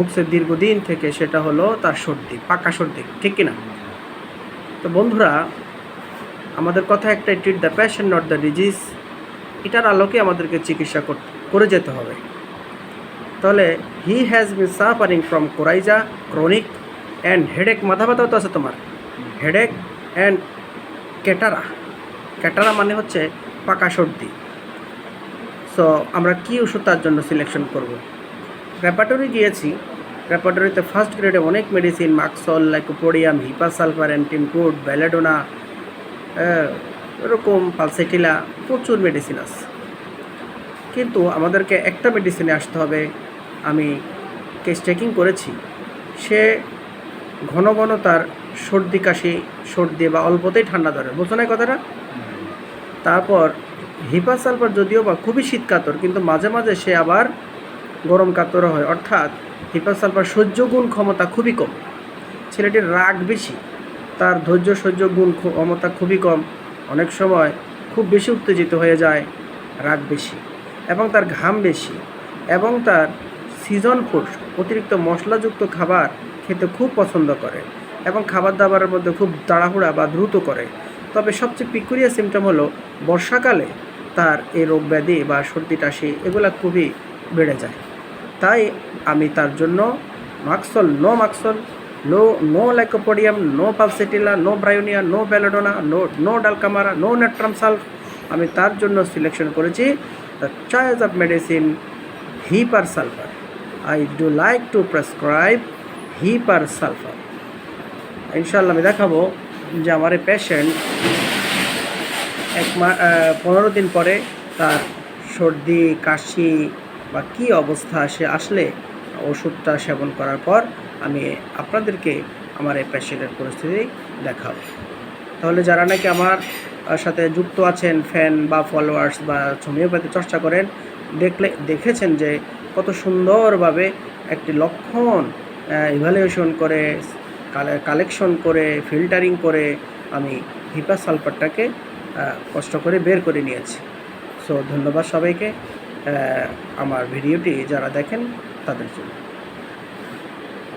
ভুগছে দীর্ঘদিন থেকে সেটা হলো তার সর্দি, পাকা সর্দি, ঠিক কিনা? তো বন্ধুরা, আমাদের কথা একটা treat the passion not the disease এটার আলোকে আমাদেরকে চিকিৎসা করে যেতে হবে। তাহলে he has been suffering from coryza chronic and headache মাথা ব্যথাও তো আছে তোমার। হেডেক অ্যান্ড ক্যাটারা ক্যাটারা মানে হচ্ছে পাকা সর্দি। সো আমরা কী ওষুধ তার জন্য সিলেকশন করব? র্যাপাটরি গিয়েছি র্যাপাটরিতে ফার্স্ট গ্রেডে অনেক মেডিসিন মাক্সল লাইকোপোডিয়াম হিপাসালফার অ্যান্টিমকুড ব্যালেডোনা এরকম পালসেটিলা প্রচুর মেডিসিন আছে। কিন্তু আমাদেরকে একটা মেডিসিনে আসতে হবে, আমি কেস চেকিং করেছি। সে ঘন ঘন তার সর্দি, কাশি, সর্দি বা অল্পতেই ঠান্ডা ধরে। বুঝছ না কথাটা? তারপর হিপাসালফার যদিও বা খুবই শীত কাতর কিন্তু মাঝে মাঝে সে আবার গরম কাতর হয়। অর্থাৎ হিপাসালফার সহ্য গুণ ক্ষমতা খুবই কম। ছেলেটির রাগ বেশি, তার ধৈর্য সহ্য গুণ ক্ষু- ক্ষমতা খুবই কম। অনেক সময় খুব বেশি উত্তেজিত হয়ে যায়, রাগ বেশি এবং তার ঘাম বেশি এবং তার সিজন ফুড অতিরিক্ত মশলাযুক্ত খাবার খেতে খুব পছন্দ করে এবং খাবার দাবারের মধ্যে খুব তাড়াহুড়া বা দ্রুত করে। তবে সবচেয়ে পিকুরিয়া সিমটম হলো বর্ষাকালে তার এই রোগ ব্যাধি বা সর্দি কাশি এগুলা খুবই বেড়ে যায়। তাই আমি তার জন্য মাক্সল no মাক্সল no no lycopodium no pulsatilla no bryonia no belladonna no no dulcamara no natrum sulph আমি তার জন্য সিলেকশন করেছি the choice of medicine hepar sulphur I do like to prescribe hepar sulphur ইনশাল্লাহ আমি দেখাবো যে আমার এই পেশেন্ট এক মা পনেরো দিন পরে তার সর্দি, কাশি বা কী অবস্থা সে আসলে ওষুধটা সেবন করার পর আমি আপনাদেরকে আমার এই পেশেন্টের পরিস্থিতি দেখাবো। তাহলে যারা নাকি আমার সাথে যুক্ত আছেন ফ্যান বা ফলোয়ার্স বা হোমিওপ্যাথি চর্চা করেন, দেখলে, দেখেছেন যে কত সুন্দরভাবে একটি লক্ষণ ইভ্যালুয়েশন করে কালেকশন করে ফিল্টারিং করে আমি হিপা সালফারটাকে কষ্ট করে বের করে নিয়েছি। সো ধন্যবাদ সবাইকে। আমার ভিডিওটি যারা দেখেন তাদের জন্য।